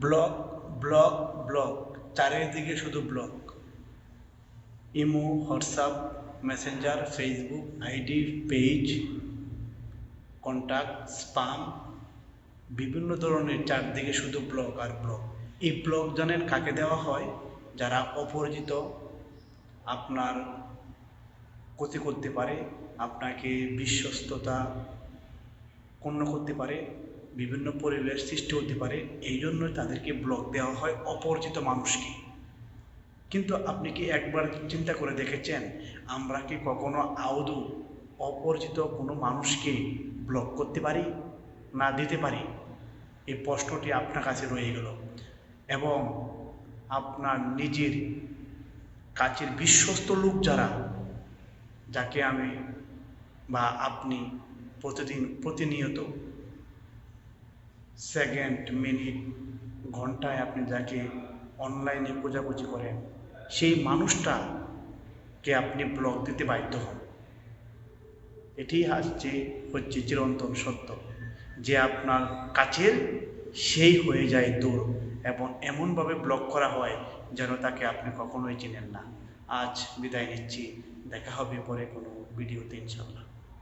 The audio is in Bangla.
Block block block. চারিদিকে শুধু block. Imo, WhatsApp, Messenger, Facebook, ID, page contact spam, বিভিন্ন ধরনের চারদিকে শুধু ব্লক আর ব্লক। এই ব্লক জানেন কাকে দেওয়া হয়? যারা অপরিচিত আপনার ক্ষতি করতে পারে, আপনাকে বিশ্বস্ততা ক্ষুণ্ণ করতে পারে বিভিন্ন পরিবেশ সৃষ্টি হতে পারে, এই জন্য তাদেরকে ব্লক দেওয়া হয় অপরিচিত মানুষকে। কিন্তু আপনি কি একবার চিন্তা করে দেখেছেন, আমরা কি কখনো আদৌ অপরিচিত কোনো মানুষকে ব্লক করতে পারি না দিতে পারি? এই প্রশ্নটি আপনার কাছে রয়ে গেল। এবং আপনার নিজের কাছের বিশ্বস্ত লোক যারা, যাকে আমি বা আপনি প্রতিদিন প্রতিনিয়ত সেকেন্ড মিনিট ঘন্টায় আপনি যাকে অনলাইনে খোঁজাখুঁজি করেন, সেই মানুষটাকে আপনি ব্লক দিতে বাধ্য হন। এটি হচ্ছে হচ্ছে চিরন্তন সত্য যে আপনার কাছের সেই হয়ে যায় দূর এবং এমনভাবে ব্লক করা হয় যেন তাকে আপনি কখনোই চেনেন না। আজ বিদায় নিচ্ছি, দেখা হবে পরে কোনো ভিডিওতে ইনশাল্লাহ